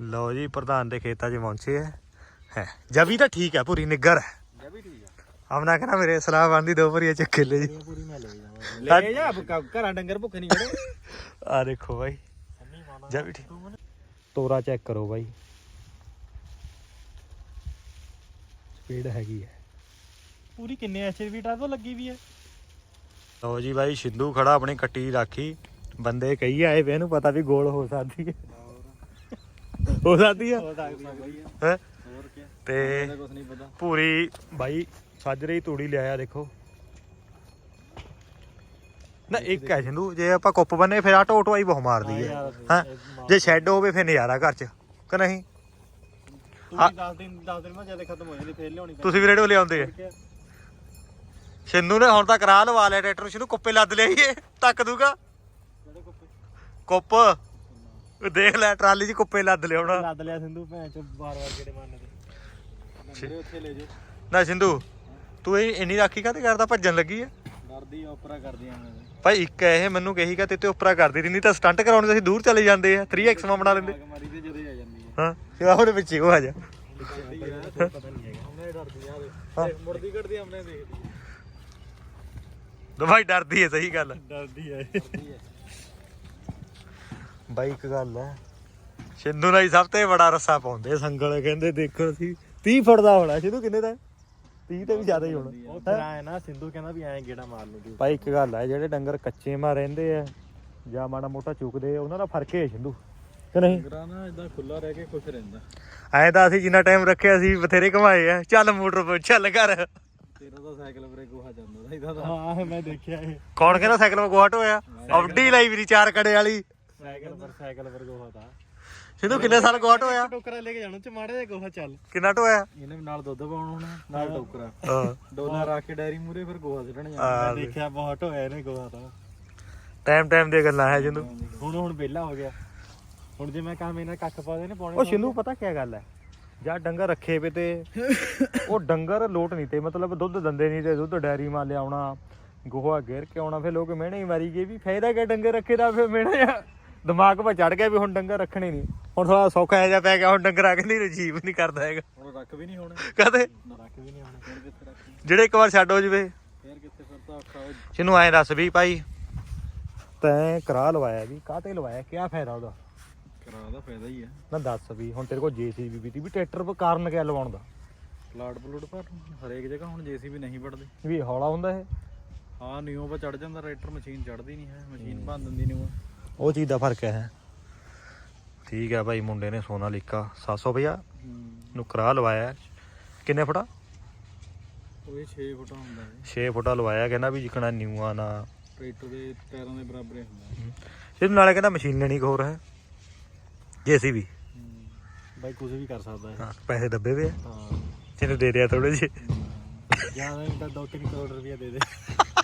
ਲਓ ਜੀ ਪ੍ਰਧਾਨ ਦੇ ਖੇਤਾਂ 'ਚ ਪਹੁੰਚੇ ਹੈ ਹੈ ਜਵੀ ਤਾਂ ਠੀਕ ਹੈ ਪੂਰੀ ਨਿੱਗਰ ਹੈ ਇਹ ਵੀ ਠੀਕ ਆ। ਆਮਨਾ ਕਹਿੰਦਾ ਮੇਰੇ ਸਲਾਹ ਬੰਦੀ ਦੋ ਭਰੀਆਂ ਚੱਕੇ ਲੈ ਜੀ। ਪੂਰੀ ਮੈਂ ਲੈ ਜਾਵਾਂ। ਲੈ ਜਾ। ਘਰਾਂ ਡੰਗਰ ਭੁੱਖੇ ਨਹੀਂ ਖੜੇ। ਆ ਦੇਖੋ ਬਾਈ। ਜਵੀ ਠੀਕ। ਤੋਰਾ ਚੈੱਕ ਕਰੋ ਬਾਈ। ਸਪੀਡ ਹੈਗੀ ਹੈ ਪੂਰੀ ਕਿੰਨੇ ਐਚਪੀ ਟਾਈਪ ਲੱਗੀ ਵੀ ਹੈ ਲਓ ਜੀ ਬਾਈ ਸਿੰਧੂ ਖੜਾ ਆਪਣੀ ਕੱਟੀ ਰਾਖੀ। ਬੰਦੇ ਕਈ ਆਏ ਵੇ ਇਹਨੂੰ ਪਤਾ ਵੀ ਗੋਲ ਹੋ ਸਕਦੀ ਹੈ। ਹੋ ਸਕਦੀ ਹੈ ਹੋ? ਤੇ ਪੂਰੀ ਬਾਈ ਸਾਜਰੇ ਤੂੜੀ ਲਿਆਇਆ ਦੇਖੋ। ਨਾ ਇੱਕ ਹੈ ਸਿੰਧੂ ਜੇ ਆਪਾਂ ਕੁੱਪ ਬੰਨੇ ਫਿਰ ਆ ਟੋਟਵਾਈ ਬਹੁਤ ਮਾਰਦੀ ਹੈ ਹਾਂ? ਜੇ ਸ਼ੈੱਡ ਹੋਵੇ ਫਿਰ ਨਜ਼ਾਰਾ ਘਰ ਚ ਕਿ ਨਹੀਂ? ਤੂੰ 10 ਦਿਨ 10 ਦਿਨ ਮੈਂ ਜਦ ਖਤਮ ਹੋ ਜਾਂਦੀ ਫੇਰ ਲਿਆਉਣੀ ਤੁਸੀਂ ਵੀ ਰੇਡੋ ਲਿਆਉਂਦੇ ਆ। ਸਿੰਧੂ ਨੇ ਹੁਣ ਤਾਂ ਕਰਾ ਲਵਾ ਲਿਆ ਟਰੈਕਟਰ ਨੂੰ ਸਿੰਧੂ ਕੁੱਪੇ ਲੱਦ ਲਿਆਈਏ ਤੱਕ ਦੂਗਾ? ਕੁੱਪ। ਉਹ ਦੇਖ ਲੈ ਟਰਾਲੀ 'ਚ ਕੁੱਪੇ ਲੱਦ ਲਿਆਉਣਾ ਲੱਦ ਲਿਆ ਸਿੰਧੂ ਭੈਣ ਚ ਬਾਰ ਬਾਰ ਕਿਹੜੇ ਮਾਰਨੇ ਤੇ। ਉੱਥੇ ਲੈ ਜੇ। ਨਾ ਸਿੰਧੂ ਤੂੰ ਇਹ ਇੰਨੀ ਰਾਖੀ ਕਾਤੇ ਕਰਦਾ? ਭੱਜਣ ਲੱਗੀ ਹੈ ਡਰਦੀ ਓਪਰਾ ਕਰਦੀਆਂ ਉਹਨਾਂ ਦੇ ਭਾਈ ਇੱਕ ਇਹ ਮੈਨੂੰ ਕਹੀਗਾ ਤੇ ਤੇ ਉੱਪਰਾ ਕਰਦੀ ਨਹੀਂ ਤਾਂ ਸਟੰਟ ਕਰਾਉਣ ਦੇ ਅਸੀਂ ਦੂਰ ਚਲੇ ਜਾਂਦੇ ਆ। 3x ਮਾ ਬਣਾ ਲੈਂਦੇ। ਮਾਰੀ ਤੇ ਜਦੇ ਆ ਜਾਂਦੀ ਹੈ ਹਾਂ ਫਿਰ ਉਹਦੇ ਵਿੱਚ ਹੀ ਉਹ ਆ ਜਾ। ਆ ਪਤਾ ਨਹੀਂ ਹੈਗਾ ਉਹਨੇ ਡਰਦੀ ਆ ਦੇ ਮੁੜਦੀ ਘੜਦੀ ਹਮਨੇ ਦੇਖਦੀ ਭਾਈ ਡਰਦੀ ਹੈ ਸਹੀ ਗੱਲ ਡਰਦੀ ਹੈ ਬਾਈ ਇੱਕ ਗੱਲ ਹੈ। ਸਿੰਧੂ ਨਾਲ ਹੀ ਸਭ ਤੋਂ ਬੜਾ ਰੱਸਾ ਪਾਉਂਦੇ ਸੰਗਲ ਕਹਿੰਦੇ ਦੇਖੋ ਸੀ 30 ਫੁੱਟ ਦਾ ਹੋਣਾ। ਸਿੰਧੂ ਕਿੰਨੇ ਦਾ 30 ਤੇ ਵੀ ਜ਼ਿਆਦਾ ਹੀ ਹੋਣਾ। ਉਹ ਆਏ ਨਾ ਸਿੰਧੂ ਕਹਿੰਦਾ ਵੀ ਐਂ ਗੇੜਾ ਮਾਰ ਲੂ ਤੂੰ ਭਾਈ ਇੱਕ ਗੱਲ ਹੈ ਜਿਹੜੇ ਡੰਗਰ ਕੱਚੇ ਮਾ ਰਹਿੰਦੇ ਆ ਜਾਂ ਮਾੜਾ ਮੋਟਾ ਚੁੱਕਦੇ ਆ, ਉਹਨਾਂ ਦਾ ਫ਼ਰਕ ਹੈ ਸਿੰਧੂ ਕਿ ਨਹੀਂ? ਡੰਗਰਾ ਨਾ ਇਦਾਂ ਖੁੱਲਾ ਰਹਿ ਕੇ ਖੁਸ਼ ਰਹਿੰਦਾ। ਐਂ ਤਾਂ ਅਸੀਂ ਜਿੰਨਾ ਟਾਈਮ ਰੱਖਿਆ ਸੀ ਬਥੇਰੇ ਘਮਾਏ ਆ। ਚੱਲ ਮੋਟਰ ਪਰ ਚੱਲ ਕਰ ਤੇਰਾ ਤਾਂ ਸਾਈਕਲ ਪਰੇ ਗੋਹਾ ਜਾਂਦਾ ਦਾ ਇਹਦਾ ਤਾਂ। ਹਾਂ ਮੈਂ ਦੇਖਿਆ ਇਹ। ਕੌਣ ਕਹਿੰਦਾ ਸਾਈਕਲ ਗੋਹਟ ਹੋਇਆ ਆਉਡੀ ਲਾਈ ਵੀਰੀ ਚਾਰ ਕੜੇ ਵਾਲੀ। ਸਾਈਕਲ ਪਰ ਸਾਈਕਲ ਪਰ ਗੋਹਾ ਤਾਂ। ਸਿੰਧੂ ਕਿੰਨੇ ਸਾਲ ਗੋਹਟ ਹੋਇਆ ਟੋਕਰਾ ਲੈ ਕੇ ਜਾਣਾ ਚ ਮਾੜੇ ਜਿਹਾ ਗੋਹਾ ਚੱਲ। ਕਿੰਨਾ ਢੋਇਆ? ਇਹਨੇ ਨਾਲ ਦੁੱਧ ਪਾਉਣਾ ਹੋਣਾ ਨਾਲ ਟੋਕਰਾ। ਹਾਂ। ਡੋਲਾ ਰੱਖ ਕੇ ਡੈਰੀ ਮੂਰੇ ਫਿਰ ਗੋਹਾ ਸਿੱਟਣ ਜਾਣਾ। ਮੈਂ ਦੇਖਿਆ ਬਹੁਤ ਹੋਇਆ ਇਹਨੇ ਗੋਹਾ ਤਾਂ। ਟਾਈਮ ਟਾਈਮ ਦੀਆਂ ਗੱਲਾਂ ਹੈ ਸਿੰਧੂ ਹੁਣ ਹੁਣ ਵਿਹਲਾ ਹੋ ਗਿਆ। ਹੁਣ ਜੇ ਮੈਂ ਕੰਮ ਇਹਨਾਂ ਕੱਖ ਪਾ ਦੇ ਨੇ ਪਾਉਣੇ ਉਹ ਸਿੰਧੂ ਪਤਾ ਕੀ ਗੱਲ ਹੈ? ਜਾਂ ਡੰਗਰ ਰੱਖੇ ਵੇ ਤੇ ਉਹ ਡੰਗਰ ਲੋਟ ਨਹੀਂ ਤੇ ਮਤਲਬ ਦੁੱਧ ਦੰਦੇ ਨਹੀਂ ਤੇ ਦੁੱਧ ਡੈਰੀ ਮਾ ਲਿਆਉਣਾ ਗੋਹਾ ਘੇਰ ਕੇ ਆਉਣਾ ਫਿਰ ਲੋਕ ਮਿਹਣੇ ਹੀ ਮਾਰੀ ਗਏ ਵੀ ਫਾਇਦਾ ਕਿ ਡੰਗਰ ਰੱਖੇ ਦਾ ਫਿਰ ਮਿਹਣੇ ਆ ਦਿਮਾਗ 'ਤੇ ਚੜ ਗਿਆ ਵੀ ਹੁਣ ਡੰਗਰ ਰੱਖਣੇ ਨਹੀਂ। ਹੁਣ ਥੋੜਾ ਸੌਖਾ ਜਿਹਾ ਪੈ ਗਿਆ ਹੁਣ ਡੰਗਰ ਆ ਕੇ ਨਹੀਂ ਰਜੀਵ ਨਹੀਂ ਕਰਦਾ ਹੈਗਾ। ਹੁਣ ਰੱਖ ਵੀ ਨਹੀਂ ਹੋਣੇ। ਕਦੇ ਰੱਖ ਵੀ ਨਹੀਂ ਹੋਣੇ ਫਿਰ ਕਿੱਥੇ ਰੱਖੀ ਜਿਹੜੇ ਇੱਕ ਵਾਰ ਛੱਡ ਹੋ ਜਵੇ। ਫਿਰ ਕਿੱਥੇ ਫਿਰ ਤਾਂ ਔਖਾ ਹੋ ਜਿਹਨੂੰ ਐਂ ਦੱਸ ਵੀ ਭਾਈ ਤੈਂ ਕਰਾ ਲਵਾਇਆ ਵੀ ਕਾਹਤੇ ਲਵਾਇਆ ਕੀ ਫਾਇਦਾ ਉਹਦਾ? ਕਰਾ ਦਾ ਫਾਇਦਾ ਹੀ ਆ। ਨਾ ਦੱਸ ਵੀ ਹੁਣ ਤੇਰੇ ਕੋਲ ਜੀਸੀਬੀ ਵੀ ਤੀ ਵੀ ਟਰੈਕਟਰ ਪਰ ਕਾਰਨ ਕਿਆ ਲਵਾਉਣ ਦਾ? ਪਲਾਟ ਪਲੂਟ ਪਰ ਹਰੇਕ ਜਗ੍ਹਾ ਹੁਣ ਜੇਸੀਬੀ ਨਹੀਂ ਵੜਦੇ। ਵੀ ਹੌਲਾ ਹੁੰਦਾ ਇਹ? ਹਾਂ ਨਿਊ ਪਾ ਚੜ ਜਾਂਦਾ ਟਰੈਕਟਰ ਮਸ਼ੀਨ ਚੜਦੀ ਨਹੀਂ ਹੈ ਮਸ਼ੀਨ ਭੰਨ ਦਿੰਦੀ ਨਿਊ ਉਹ ਚੀਜ਼ ਦਾ ਫ਼ਰਕ ਹੈ। ਠੀਕ ਹੈ ਭਾਈ ਮੁੰਡੇ ਨੇ ਸੋਨਾ ਲਿਖਾ 700 ਰੁਪਇਆ ਨੂੰ ਕਰਾ ਲਵਾਇਆ। ਕਿੰਨੇ ਫੁੱਟਾ? ਉਹ 6 ਫੁੱਟ ਹੁੰਦਾ ਹੈ 6 ਫੁੱਟਾ ਲਵਾਇਆ ਕਹਿੰਦਾ ਵੀ ਜਿਕਣਾ ਨਿਊਆ ਨਾ। ਟਰੈਕਟਰ ਦੇ ਟਾਇਰਾਂ ਦੇ ਬਰਾਬਰ ਹੀ ਹੁੰਦਾ। ਇਹਦੇ ਨਾਲੇ ਕਹਿੰਦਾ ਮਸ਼ੀਨ ਲੈਣੀ ਹੋਰ ਹੈ। ਜੇਸੀਬੀ ਬਾਈ ਕੁਝ ਵੀ ਕਰ ਸਕਦਾ ਹੈ। ਪੈਸੇ ਦੱਬੇ ਵੇ ਆ। ਹਾਂ। ਦੇ ਦਿਆ ਥੋੜੇ ਜਿਹੇ। ਜ਼ਿਆਦਾ 2-3 ਕਰੋੜ ਰੁਪਇਆ ਦੇ ਦੇ।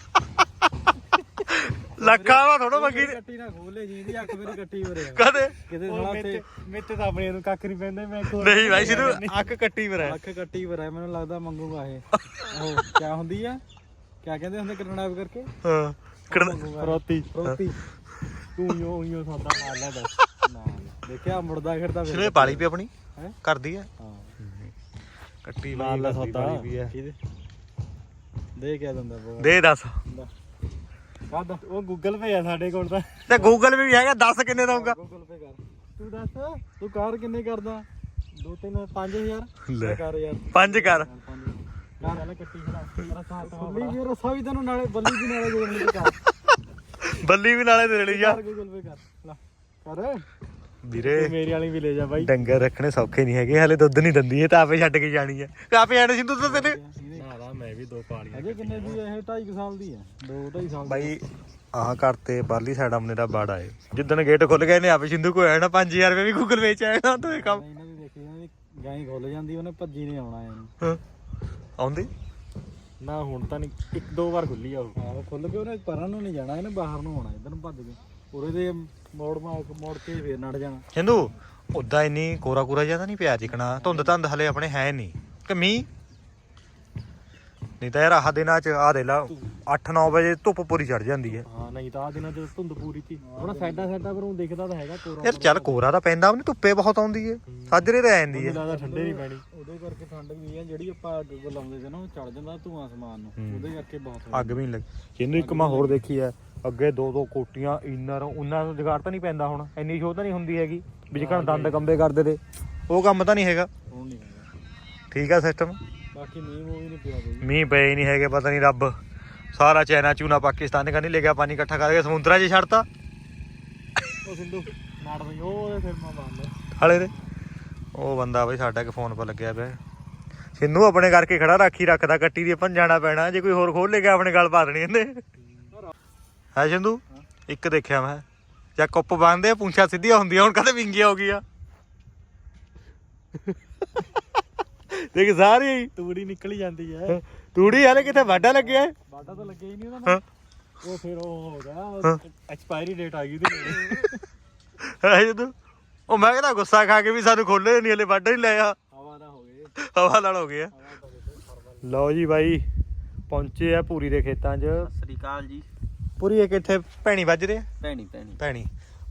ਲੱਖਾਂ ਵਾ ਥੋੜਾ ਮੰਗੀ ਨੇ ਕੱਟੀ ਨਾ ਖੋਲੇ ਜੀ ਦੀ ਅੱਖ ਮੇਰੀ ਕੱਟੀ ਹੋ ਰਿਹਾ ਕਦੇ? ਕਿਤੇ ਸਾਲਾ ਉੱਥੇ ਮੇਤੇ ਤਾਂ ਆਪਣੇ ਨੂੰ ਕੱਖ ਨਹੀਂ ਪੈਂਦੇ ਮੈਂ ਕੋਲ ਨਹੀਂ ਭਾਈ ਸਿਰੂ ਅੱਖ ਕੱਟੀ ਮਰਾ ਅੱਖ ਕੱਟੀ ਵਰਾ ਮੈਨੂੰ ਲੱਗਦਾ ਮੰਗੂਗਾ ਇਹ। ਉਹ ਕੀ ਹੁੰਦੀ ਆ? ਕੀ ਕਹਿੰਦੇ ਹੁੰਦੇ ਕਰਨਾਬ ਕਰਕੇ? ਹਾਂ ਕਿਹੜਾ- ਫਰੋਤੀ ਫਰੋਤੀ ਤੂੰ ਯੋ ਯੋ ਸੌਦਾ ਮਾਰ ਲੈ ਦੱਸ ਨਾ ਦੇਖਿਆ ਮੁੜਦਾ ਖੜਦਾ ਸਿਰੂ ਇਹ ਪਾਲੀ ਵੀ ਆਪਣੀ? ਹੈ? ਕਰਦੀ ਹੈ ਹਾਂ। ਕੱਟੀ ਮਾਰ ਲੈ ਸੌਦਾ। ਹੈ ਦੇ ਕਿਆ ਦਿੰਦਾ ਦੇ ਦੱਸ। ਕਾਦ ਉਹ ਗੂਗਲ ਪੇ ਆ ਸਾਡੇ ਕੋਲ ਤਾਂ। ਤੇ ਗੂਗਲ ਵੀ ਹੈਗਾ ਦੱਸ ਕਿੰਨੇ ਦਊਗਾ ਗੂਗਲ ਪੇ ਕਰ। ਤੂੰ ਦੱਸ ਤੂੰ ਕਾਰ ਕਿੰਨੇ ਕਰਦਾ? 2 3 5000 ਲੈ। ਕਰ ਯਾਰ। ਪੰਜ ਕਰ। ਕਾਰ ਵਾਲਾ ਕੱਟੀ ਖੜਾ ਮੇਰਾ ਸਾਥ ਬੱਲੀ ਵੀ ਰਸਾ ਵੀ ਤੈਨੂੰ ਨਾਲੇ ਬੱਲੀ ਵੀ ਨਾਲੇ ਦੇ ਦੇਣੀ ਕਰ ਬੱਲੀ ਵੀ ਨਾਲੇ ਦੇ ਲਈ ਜਾ ਕਰ ਗੂਗਲ ਪੇ ਕਰ। ਲੈ ਕਰ। ਵੀਰੇ ਤੂੰ ਮੇਰੀ ਵਾਲੀ ਵੀ ਲੈ ਜਾ ਬਾਈ। ਡੰਗਰ ਰੱਖਣੇ ਸੌਖੇ ਨਹੀਂ ਹੈਗੇ ਹਲੇ ਦੁੱਧ ਨਹੀਂ ਦਿੰਦੀ ਇਹ ਤਾਂ ਆਪੇ ਛੱਡ ਕੇ ਜਾਣੀ ਹੈ ਆਪੇ ਆਣੇ ਸਿੰਧੂ ਤਾਂ ਤੇਰੇ ਮੈਂ ਵੀ ਦੋ ਪਾਲੀਆਂ ਅਜੇ ਕਿੰਨੇ ਦੀ ਇਹ? 2.5 ਸਾਲ ਦੀ ਹੈ। 2 2.5 ਸਾਲ ਦੀ। ਬਾਈ ਆਹ ਘਰ ਤੇ ਬਾਹਰਲੀ ਸਾਈਡ ਆਪਣੇ ਦਾ ਬਾੜਾ ਏ। ਜਿੱਦਣ ਗੇਟ ਖੁੱਲ ਗਏ ਨੇ ਆਪੇ ਸਿੰਧੂ ਕੋ ਆਣਾ 5000 ਰੁਪਏ ਵੀ ਗੂਗਲ ਵੇਚ ਆਇਆ ਤਾਂ ਇਹ ਕੰਮ। ਇਹਨਾਂ ਦੀ ਦੇਖੀ ਇਹਨਾਂ ਦੀ ਗਾਂ ਹੀ ਖੁੱਲ ਜਾਂਦੀ ਉਹਨੇ ਭੱਜੀ ਨਹੀਂ ਆਉਣਾ ਇਹਨੂੰ। ਹਾਂ। ਆਉਂਦੀ? ਨਾ ਹੁਣ ਤਾਂ ਨਹੀਂ ਇੱਕ ਦੋ ਵਾਰ ਖੁੱਲੀ ਆ ਉਹ। ਆਹ ਖੁੱਲ ਕੇ ਉਹਨੇ ਪਰਾਂ ਨੂੰ ਨਹੀਂ ਜਾਣਾ ਇਹਨੇ ਬਾਹਰ ਨੂੰ ਆਉਣਾ ਇਧਰ ਨੂੰ ਭੱਜ ਕੇ। ਉਰੇ ਦੇ ਮੋੜ ਮਾਰ ਮੋੜ ਕੇ ਫੇਰ ਨੜ ਜਾਣਾ। ਸਿੰਧੂ ਉਦਾਂ ਇੰਨੀ ਕੋਰਾ ਕੋਰਾ ਜ਼ਿਆਦਾ ਨਹੀਂ ਪਿਆ ਚਿਕਣਾ? ਧੁੰਦ ਧੰਦ ਹਲੇ ਆਪਣੇ ਹੈ ਨਹੀਂ। ਕਿ ਮੀਂਹ? ਨਹੀਂ ਤਾਂ ਯਾਰ ਆਹ ਦਿਨਾਂ ਚ ਆ ਦੇ ਲਾ 8-9 ਵਜੇ ਧੁੱਪ ਪੂਰੀ ਚੜ ਜਾਂਦੀ ਹੈ। ਹਾਂ ਨਹੀਂ ਤਾਂ ਆ ਦਿਨਾਂ ਚ ਧੁੰਦ ਪੂਰੀ ਸੀ। ਹੁਣ ਸਾਈਡਾਂ ਸਾਈਡਾਂ ਪਰੋਂ ਦਿਖਦਾ ਤਾਂ ਹੈਗਾ ਕੋਰਾ ਯਾਰ ਚੱਲ ਕੋਰਾ ਤਾਂ ਪੈਂਦਾ ਉਹਨੇ ਧੁੱਪੇ ਬਹੁਤ ਆਉਂਦੀ ਹੈ। ਸਾਜਰੇ ਰਹਿ ਜਾਂਦੀ ਮੈਨੂੰ ਹੈ। ਲੱਗਦਾ ਠੰਡੇ ਨਹੀਂ ਪੈਣੀ। ਉਹਦੇ ਕਰਕੇ ਠੰਡ ਵੀ ਆ ਜਿਹੜੀ ਆਪਾਂ ਅੱਗ ਲਾਉਂਦੇ ਸੀ ਨਾ ਉਹ ਚੜ ਜਾਂਦਾ ਧੂਆਂ ਸਮਾਨ ਨੂੰ। ਉਹਦੇ ਕਰਕੇ ਬਹੁਤ ਅੱਗ ਵੀ ਨਹੀਂ ਲੱਗੀ। ਇਹਨੂੰ ਇੱਕ ਮੈਂ ਹੋਰ ਦੇਖੀ ਐ ਅੱਗੇ ਦੋ ਦੋ ਕੋਟੀਆਂ ਇਨਰ ਉਹਨਾਂ ਦਾ ਜਗਾੜ ਤਾਂ ਨਹੀਂ ਪੈਂਦਾ ਹੁਣ। ਇੰਨੀ ਸ਼ੋਅ ਤਾਂ ਨਹੀਂ ਹੁੰਦੀ ਹੈਗੀ ਵੀ ਜਿਹੜਾ ਦੰਦ ਕੰਬੇ ਕਰਦੇ ਤੇ। ਉਹ ਕੰਮ ਤਾਂ ਨਹੀਂ ਹੈਗਾ। ਹੁਣ ਨਹੀਂ ਹੈਗਾ। ਠੀਕ ਆ ਸਿਸਟਮ ਬਾਕੀ ਮੀਂਹ ਮੂੰਹ ਵੀ ਨਹੀਂ ਪਿਆ ਕੋਈ ਮੀਂਹ ਪਏ ਨਹੀਂ ਹੈਗੇ ਪਤਾ ਨਹੀਂ ਰੱਬ। ਸਾਰਾ ਚਾਈਨਾ ਚੂਨਾ ਪਾਕਿਸਤਾਨ ਕਾ ਨਹੀਂ ਲੈ ਗਿਆ ਪਾਣੀ ਇਕੱਠਾ ਕਰਕੇ ਸਮੁੰਦਰਾਂ 'ਚ ਛੱਡਤਾ। ਉਹ ਸਿੰਧੂ ਉਹਦੇ ਫਿਰ ਮੈਂ ਬੰਦ ਹਲੇ ਦੇ। ਉਹ ਬੰਦਾ ਬਈ ਸਾਡਾ ਇੱਕ ਫੋਨ 'ਤੇ ਲੱਗਿਆ ਪਿਆ। ਸਿੰਨੂ ਆਪਣੇ ਕਰਕੇ ਖੜਾ ਰਾਖੀ ਰੱਖਦਾ ਕੱਟੀ ਦੀ ਆਪਾਂ ਜਾਣਾ ਪੈਣਾ। ਜੇ ਕੋਈ ਹੋਰ ਖੋਲ ਲੇ ਗਿਆ ਆਪਣੇ ਗੱਲ ਪਾ ਦੇਣੀ ਇਹਨੇ। ਹੈ ਸਿੰਧੂ? ਇੱਕ ਦੇਖਿਆ ਮੈਂ। ਜਾਂ ਕੁੱਪ ਬੰਨਦੇ ਆ ਪੁੰਛਾਂ ਸਿੱਧੀਆਂ ਹੁੰਦੀਆਂ ਹੁਣ ਕਦੇ ਵਿੰਗੀਆਂ ਹੋ ਗਈਆਂ। ਦੇਖ ਸਾਰੀ। ਤੂੜੀ ਨਿਕਲ ਹੀ ਜਾਂਦੀ ਹੈ। ਤੂੜੀ ਹਾਲੇ ਕਿਤੇ ਵਾਢਾ ਲੱਗਿਆ ਹੈ? ਬਾਟਾ ਤਾਂ ਲੱਗਿਆ ਹੀ ਨਹੀਂ ਉਹਦਾ ਹਾਂ। ਉਹ ਫਿਰ ਉਹ ਹੋ। ਗਿਆ ਐਕਸਪਾਇਰੀ ਡੇਟ ਆ ਗਈ ਉਹਦੀ ਹੈ ਜਦੋਂ ਉਹ ਮੈਂ ਕਹਿੰਦਾ ਗੁੱਸਾ ਖਾ ਕੇ ਵੀ ਸਾਨੂੰ ਖੋਲੇ ਨਹੀਂ ਹਲੇ ਵਾਢਾ ਨਹੀਂ ਲਿਆ ਹਵਾ ਦਾ ਹੋ ਗਏ। ਹਵਾ ਨਾਲ ਹੋ ਗਿਆ ਲਓ ਜੀ ਬਾਈ ਪਹੁੰਚੇ ਆ ਪੂਰੀ ਦੇ ਖੇਤਾਂ 'ਚ। ਸਤਿ ਸ੍ਰੀ ਅਕਾਲ ਜੀ। ਪੂਰੀ ਇਹ ਕਿੱਥੇ ਭੈਣੀ ਵੱਜ ਰਹੇ ਭੈਣੀ ਭੈਣੀ। ਭੈਣੀ।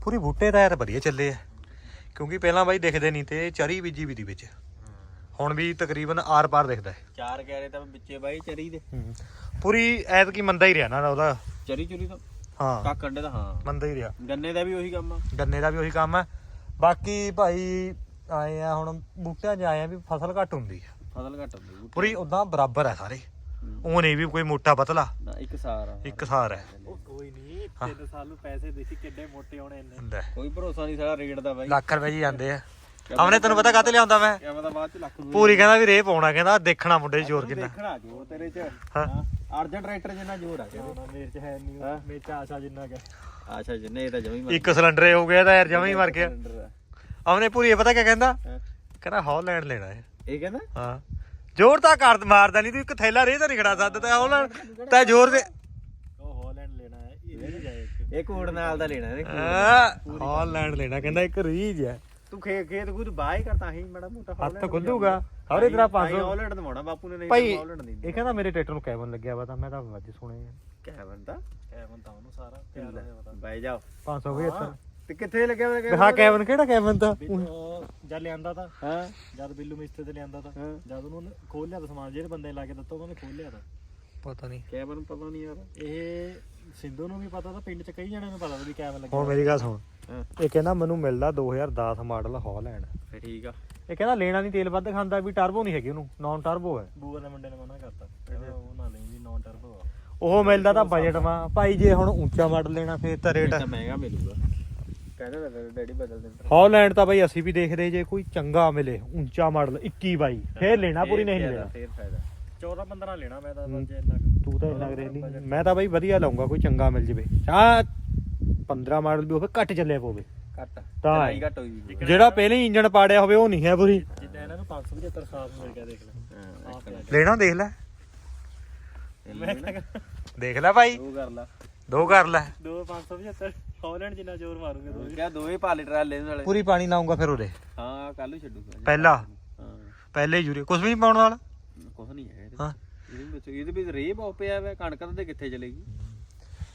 ਪੂਰੀ ਬੂਟੇ ਤਾਂ ਯਾਰ ਵਧੀਆ ਚੱਲੇ ਆ। ਕਿਉਂਕਿ ਪਹਿਲਾਂ ਬਾਈ ਦਿਖਦੇ ਨਹੀਂ ਤੇ ਚਰੀ ਬੀਜੀ ਵੀ ਦੀ ਵਿੱਚ। ਹੁਣ ਵੀ ਤਕਰੀਬਨ ਆਰ ਪਾਰ ਦਿਖਦਾ ਹੈ। ਚਾਰ ਗੈਰੇ ਤਾਂ ਵਿੱਚੇ ਬਾਈ ਚਰੀ ਦੇ। ਪੂਰੀ ਐਤਕੀ ਮੰਦਾ ਹੀ ਰਿਹਾ ਨਾ ਉਹਦਾ। ਚਰੀ ਚੁਰੀ ਤਾਂ ਹਾਂ। ਕੱਕ ਕੰਡੇ ਦਾ ਹਾਂ। ਮੰਦਾ ਹੀ ਰਿਹਾ। ਗੰਨੇ ਦਾ ਵੀ ਉਹੀ ਕੰਮ ਆ। ਗੰਨੇ ਦਾ ਵੀ ਉਹੀ ਕੰਮ ਹੈ ਬਾਕੀ ਭਾਈ ਆਏ ਆ ਹੁਣ ਬੂਟਿਆਂ 'ਚ ਆਏ ਆ ਵੀ ਫਸਲ ਘੱਟ ਹੁੰਦੀ ਹੈ ਫਸਲ ਘੱਟ ਹੁੰਦੀ ਬੂਟੇ। ਪੂਰੀ ਉਦਾਂ ਬਰਾਬਰ ਹੈ ਸਾਰੇ। ਹੂੰ। ਉਹ ਨਹੀਂ ਵੀ ਕੋਈ ਮੋਟਾ ਪਤਲਾ। ਨਾ ਇੱਕ ਸਾਰ ਆ। ਇੱਕ ਸਾਰ ਹੈ ਉਹ ਕੋਈ ਨਹੀਂ ਤਿੰਨ ਸਾਲ ਨੂੰ ਪੈਸੇ ਦੇਖੀ ਕਿੱਡੇ ਮੋਟੇ ਹੋਣੇ ਇੰਨੇ। ਕੋਈ ਭਰੋਸਾ ਨਹੀਂ ਸਾਰਾ ਰੇਟ ਦਾ ਬਾਈ। ਲੱਖ ਰੁਪਏ ਜੀ ਜਾਂਦੇ ਆ। ਆਮਨੇ ਤੈਨੂੰ ਪਤਾ ਕਾਤੇ ਲਿਆਉਂਦਾ ਮੈਂ? ਕਿਆ ਪਤਾ ਬਾਅਦ ਚ ਲੱਖ ਨੂੰ ਪੂਰੀ ਕਹਿੰਦਾ ਵੀ ਰੇ ਪਾਉਣਾ ਕਹਿੰਦਾ ਦੇਖਣਾ ਮੁੰਡੇ 'ਚ ਜ਼ੋਰ ਕਿੰਨਾ। ਦੇਖਣਾ ਜੋਰ ਤੇਰੇ ਚ। ਹਾਂ। ਅਰਜਨ ਟਰੈਕਟਰ ਜਿੰਨਾ ਜੋਰ ਆ ਕਹਿੰਦੇ ਮੇਰੇ ਚ ਹੈ ਨਹੀਂ ਹਾਂ। ਮੇਰੇ ਚ ਆਸ਼ਾ ਜਿੰਨਾ ਕਿ ਅੱਛਾ ਜਿੰਨੇ ਇਹ ਤਾਂ ਜਮੀ ਮਰ ਇੱਕ ਸਿਲੰਡਰ ਹੋ ਗਿਆ ਤਾਂ ਯਾਰ ਜਮਾਂ ਹੀ ਮਰ ਗਿਆ। ਸਿਲੰਡਰ ਆ। ਆਮਨੇ ਪੂਰੀ ਇਹ ਪਤਾ ਕੀ ਕਹਿੰਦਾ? ਹਾਂ। ਕਹਿੰਦਾ ਹੌਲੈਂਡ ਲੈਣਾ ਹੈ ਇਹ ਕਹਿੰਦਾ? ਹਾਂ। ਜ਼ੋਰ ਤਾਂ ਕਰ ਮਾਰਦਾ ਨਹੀਂ ਤੂੰ ਇੱਕ ਥੈਲਾ ਰੇ ਤਾਂ ਨਹੀਂ ਖੜਾ ਸਕਦਾ ਤਾਂ ਹੌਲੈਂਡ ਤਾਂ ਜ਼ੋਰ ਦੇ ਉਹ ਹਾਲੈਂਡ ਲੈਣਾ ਹੈ ਇਹ ਵੀ ਜਾਏ ਇੱਕ। ਇਹ ਕੋੜ ਨਾਲ ਦਾ ਲੈਣਾ ਇਹ ਹੌਲੈਂਡ ਲੈਣਾ ਕਹਿੰਦਾ ਇੱਕ ਰੀਜ ਹੈ। ਤੂੰ ਖੇਤ ਖੇਤ ਖੂਤ ਬਾਈ ਕਰਤਾ ਹੀ ਮਾੜਾ ਮੋਟਾ ਹੱਥ ਖੁੱਲੂਗਾ। ਹੌਰੇ ਤੇਰਾ 500 ਹਾਲੈਂਡ ਦਵਾਉਣਾ ਬਾਪੂ ਨੇ ਨਹੀਂ ਭਾਈ ਹਾਲੈਂਡ ਨਹੀਂ ਇਹ ਕਹਿੰਦਾ ਮੇਰੇ ਟਰੈਕਟਰ ਨੂੰ ਕੈਬਨ ਲੱਗਿਆ ਵਾ ਤਾਂ ਮੈਂ ਤਾਂ ਵੱਜ ਸੁਣੇ ਕਿਆ ਬੰਦਾ ਕੈਵਨ ਤਾਂ? ਉਹਨੂੰ ਸਾਰਾ ਪਿਆਰ ਹੋਇਆ ਪਤਾ ਬਾਈ ਜਾਓ। 575 ਤੇ ਕਿੱਥੇ ਲੱਗਿਆ ਹੋਇਆ ਹਾਂ ਕੈਬਨ ਕਿਹੜਾ ਕੈਬਨ ਤਾਂ? ਜਦ ਲਿਆਂਦਾ ਤਾਂ ਹਾਂ। ਜਦ ਬਿੱਲੂ ਮਿਸਤਰੀ ਤੇ ਲਿਆਂਦਾ ਤਾਂ। ਜਦ ਉਹਨੂੰ ਖੋਲ ਲਿਆ ਤਾਂ ਸਮਾਨ ਜਿਹੜੇ ਬੰਦੇ ਲਾ ਕੇ ਦਿੱਤਾ ਉਹਨਾਂ ਨੇ ਖੋਲ ਲਿਆ ਤਾਂ। ਪਤਾ ਨਹੀਂ। ਕੈਬਨ ਪਤਾ ਨਹੀਂ ਯਾਰ। ਇਹ ਸਿੰਧੂ ਨੂੰ ਵੀ ਪਤਾ ਤਾਂ ਪਿੰਡ ਚ ਕਈ ਜਣਿਆਂ ਨੂੰ ਪਤਾ ਵੀ ਕੈਵਨ ਲੱਗਿਆ। ਹੁਣ ਮੇਰੀ ਗੱਲ ਸੁਣ। ਹਾਂ। ਇਹ ਕਹਿੰਦਾ ਮੈਨੂੰ ਮਿਲਦਾ 2010 ਮਾਡਲ ਹੌਲੈਂਡ ਠੀਕ ਆ। ਇਹ ਕਹਿੰਦਾ ਲੈਣਾ ਨਹੀਂ ਤੇਲ ਵੱਧ ਖਾਂਦਾ ਵੀ ਟਰਬੋ ਨਹੀਂ ਹੈਗੀ ਉਹਨੂੰ ਨਾਨ ਟਰਬੋ ਹੈ। ਬੂਆ ਦੇ ਮੁੰਡੇ ਨੇ ਮਨਾ ਕਰਤਾ। ਕਹਿੰਦਾ ਉਹ ਨਾ ਲਈ ਨੌਨ ਟਰਬੋ ਆ। ਉਹ ਮਿਲਦਾ ਤਾਂ ਬਜਟ ਮਾ ਭਾਈ ਜੇ ਹੁਣ ਉੱਚਾ ਮਾਡਲ ਲੈਣਾ ਫੇਰ ਤਾਂ ਰੇਟ ਤਾਂ ਮਹਿੰਗਾ ਮਿਲੂਗਾ। ਕਹਿੰਦਾ ਤਾਂ ਤੇਰੇ ਡੈਡੀ ਬਦਲ ਦਿੰਦਾ। ਹੌਲੈਂਡ ਤਾਂ ਭਾਈ ਅਸੀਂ ਵੀ ਦੇਖਦੇ ਜੇ ਕੋਈ ਚੰਗਾ ਮਿਲੇ ਉੱਚਾ ਮਾਡਲ 21 ਬਾਈ। ਫੇਰ ਲੈਣਾ ਪੂਰੀ ਨਹੀਂ ਲੈਣਾ। ਫੇਰ ਫਾਇਦਾ। 14 15 ਲੈਣਾ ਮੈਂ ਤਾਂ ਹੂੰ। ਜੇ ਇੰਨਾ ਕੁ। ਤੂੰ ਤਾਂ ਇੰਨਾ ਕਰੇ ਨਹੀਂ ਮੈਂ ਤਾਂ ਬਾਈ ਵਧੀਆ ਲਾਉਂਗਾ ਕੋਈ ਚੰਗਾ ਮਿਲ ਜਵੇ। ਆ 15 ਮਾਡਲ ਵੀ ਹੋਵੇ ਘੱਟ ਚੱਲਿਆ ਪਵੇ। ਘੱਟ। ਤਾਂ ਚੜਾਈ ਘੱਟ ਹੋਈ ਵੀ ਜਿਹੜਾ ਪਹਿਲੇ ਹੀ ਇੰਜਨ ਪਾੜਿਆ ਹੋਵੇ ਉਹ ਨਹੀਂ ਹੈ ਪੂਰੀ। ਜਿੱਦਾਂ ਇਹਨਾਂ ਨੂੰ 575 ਸਾਫ਼ ਮਿਲ ਗਿਆ ਦੇਖ ਲੈ। ਹਾਂ ਆਪ ਇੱਕ ਲੈਣਾ ਦੇਖ ਲੈ। ਮੈਂ ਕਿਹਾ ਦੇਖ ਲੈ ਭਾਈ। ਦੋ ਕਰ ਲਾ। ਦੋ ਕਰ ਲੈ। ਦੋ 575 ਹਾਲੈਂਡ ਜਿੰਨਾ ਜ਼ੋਰ ਮਾਰੂਗੇ ਦੋ ਕਿਆ ਦੋਵੇਂ ਪਾ ਲੀਟਰ ਵਾਲੇ ਨਾਲੇ। ਪੂਰੀ ਪਾਣੀ ਲਾਉਂਗਾ ਫਿਰ ਉਹਦੇ। ਹਾਂ ਕੱਲ ਨੂੰ ਛੱਡੂਗਾ। ਪਹਿਲਾ। ਹਾਂ। ਪਹਿਲੇ ਯੂਰੀ ਕੁਝ ਵੀ ਨਹੀਂ ਪਾਉਣ ਵਾਲਾ। ਕੁਝ ਨਹੀਂ ਹੈ ਇਹਦੇ ਹਾਂ। ਇਹਦੇ ਵਿੱਚ ਇਹਦੇ ਵਿੱਚ ਰੇ ਬਹੁ ਪਿਆ ਵਾ ਕਣਕ ਤਾਂ ਤੇ ਕਿੱਥੇ ਚਲੇਗੀ